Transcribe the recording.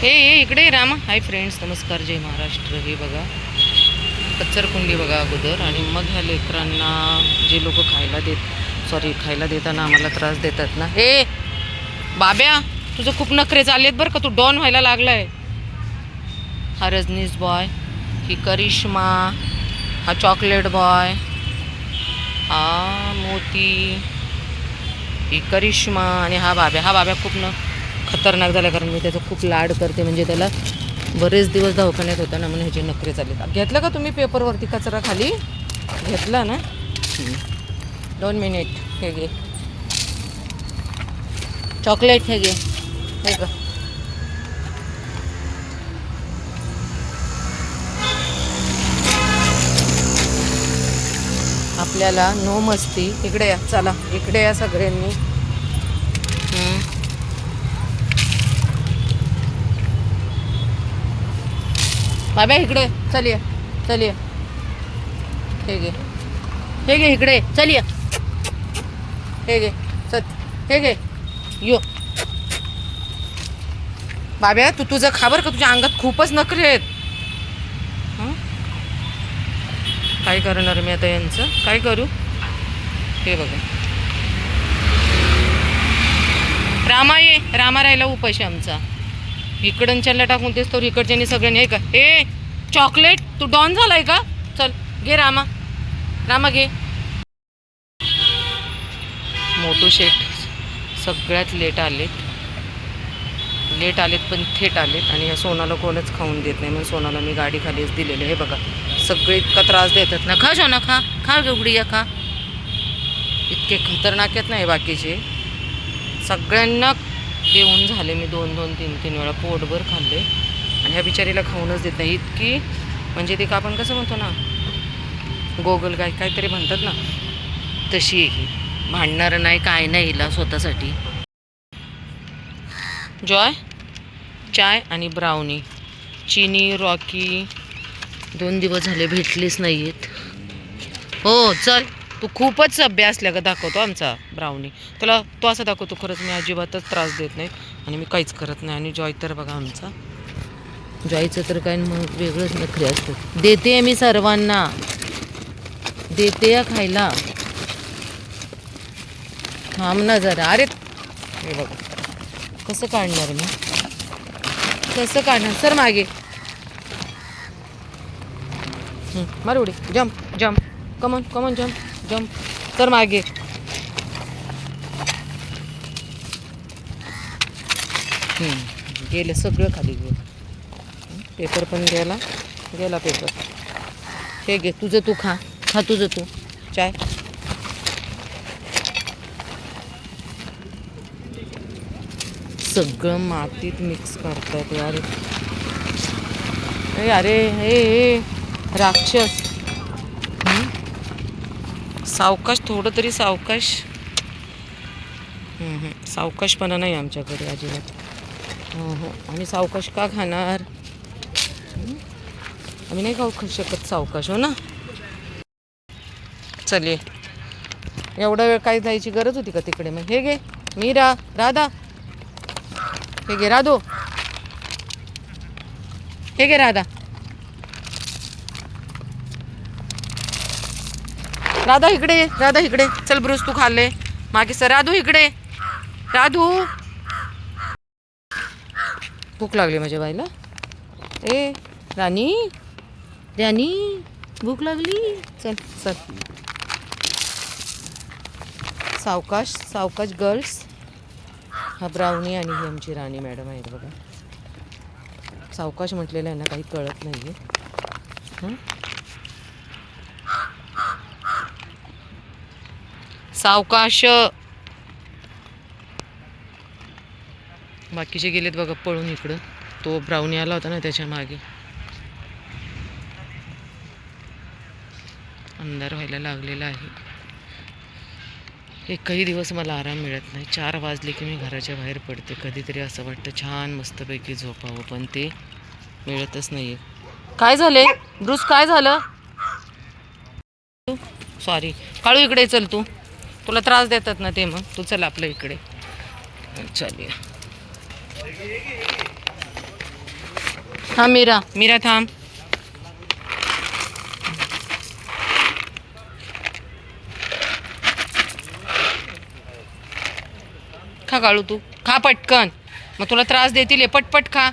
हे हे इकडे ये रामा. हाय फ्रेंड्स नमस्कार जय महाराष्ट्र. हे बघा कच्चरकुंडी बघा अगोदर. आणि मग ह्या लेकरांना जे लोक खायला देत सॉरी खायला देताना आम्हाला त्रास देतात ना. हे बाब्या तुझं खूप नखरे चाललेत बरं का. तू डॉन व्हायला लागलाय. हा रजनीस बॉय ही करिश्मा हा चॉकलेट बॉय हा मोती ही करिश्मा आणि हा बाब्या. हा बाब्या खूप न खतरनाक झाला कारण मी त्याचा खूप लाड करते म्हणजे त्याला बरेच दिवस दवाखान्यात होता ना म्हणून ह्याचे नखरे चालले. घेतलं का तुम्ही पेपरवरती कचरा खाली? घेतला ना? दोन मिनिट हे घे. चॉकलेट हे घे हे का आपल्याला नो मस्ती. इकडे या चला. इकडे या सगळ्यांनी. बाबा इकडे चल ये चल ये. हे घे. हे घे इकडे चल ये. हे घे चल. हे घे. यो. बाब्या तू तुझं खाबर का तुझ्या अंगात खूपच नखरे आहेत. काय करणार मी आता यांचं? काय करू? हे बघा. रामा ये रामा राहिला उपाशी आमचा. इकडच्या टाकून तेच तर इकडच्यानी सगळ्यांनी हे का हे चॉकलेट तू डॉन झालाय का? चल घे रामा. रामा घे. मोटू शेठ सगळ्यात लेट आलेत. लेट आलेत पण थेट आलेत आणि या सोनाला कोणच खाऊन देत नाही. म्हणून सोनाला मी गाडी खालीच दिलेले हे बघा सगळे इतका त्रास देतात ना. खा सोना खा. खा उघडी या खा. इतके खतरनाक आहेत नाही बाकीचे. सगळ्यांना देऊन झाले मी दोन दोन तीन तीन वेळा पोटभर खाल्ले. आणि ह्या बिचारीला खाऊनच देत नाही. इतकी म्हणजे ते का आपण कसं म्हणतो ना गोगल काय काहीतरी म्हणतात ना तशी आहे ही. भांडणार नाही काय नाही हिला स्वतःसाठी. जॉय चाय आणि ब्राउनी. चिनी रॉकी दोन दिवस झाले भेटलेच नाही आहेत हो चल. तू खूपच सभ्य असल्या का दाखवतो आमचा ब्राउनी. तुला तो असं दाखवतो खरंच मी अजिबातच त्रास देत नाही आणि मी काहीच करत नाही. आणि जॉय तर बघा आमचा. जॉयचं तर काय मग वेगळंच नखरे असतं देते मी सर्वांना. देते या खायला. थांब ना जरा. अरे हे बघा. कसं काढणार मी? कसं काढणार? सर मागे. मार उडी. Jump jump come on come on jump एकदम तर मागे. गेलं सगळं खाली गेलं. पेपर पण गेला गेला पेपर हे घे तुझं तू खा. खा तुझं तू. चाय. सगळं मातीत मिक्स करतात. यार अरे हे हे राक्षस. सावकाश थोडं तरी सावकाश. सावकाशपणा नाही आमच्याकडे अजिबात. हो हो. आम्ही सावकाश का खाणार? आम्ही नाही खाऊ शकत सावकाश हो ना? चल ये. एवढा वेळ काय जायची गरज होती का तिकडे? मग हे घे. मीरा राधा. हे घे राधो. हे घे राधा. राधा इकडे राधा इकडे चल ब्रुस तू खाल्ले. मागे सर राधू इकडे राधू. भूक लागली माझ्या बाईला. ए राणी. राणी भूक लागली. चल चल. सावकाश सावकाश गर्ल्स हा ब्राउनी आणि ही आमची राणी मॅडम आहेत बघा. सावकाश म्हटलेलं आहे ना काही कळत नाही आहे सावकाश बाकीचे गेलेत बघा पळून इकडं. तो ब्राऊनी आला होता ना त्याच्यामागे. अंधार व्हायला लागलेला आहे. एकही दिवस मला आराम मिळत नाही. चार वाजले की मी घराच्या बाहेर पडते. कधीतरी असं वाटतं छान मस्तपैकी झोपावं पण ते मिळतच नाही काय झाले? ब्रुस काय झालं? सॉरी काळू इकडे चल तू. तुला त्रास देतात ना ते मग. तू चल आपल्या इकडे. चल हा मीरा. मीरा थांब. खा काळू तू. खा पटकन. मग तुला त्रास देतील हे पटपट खा.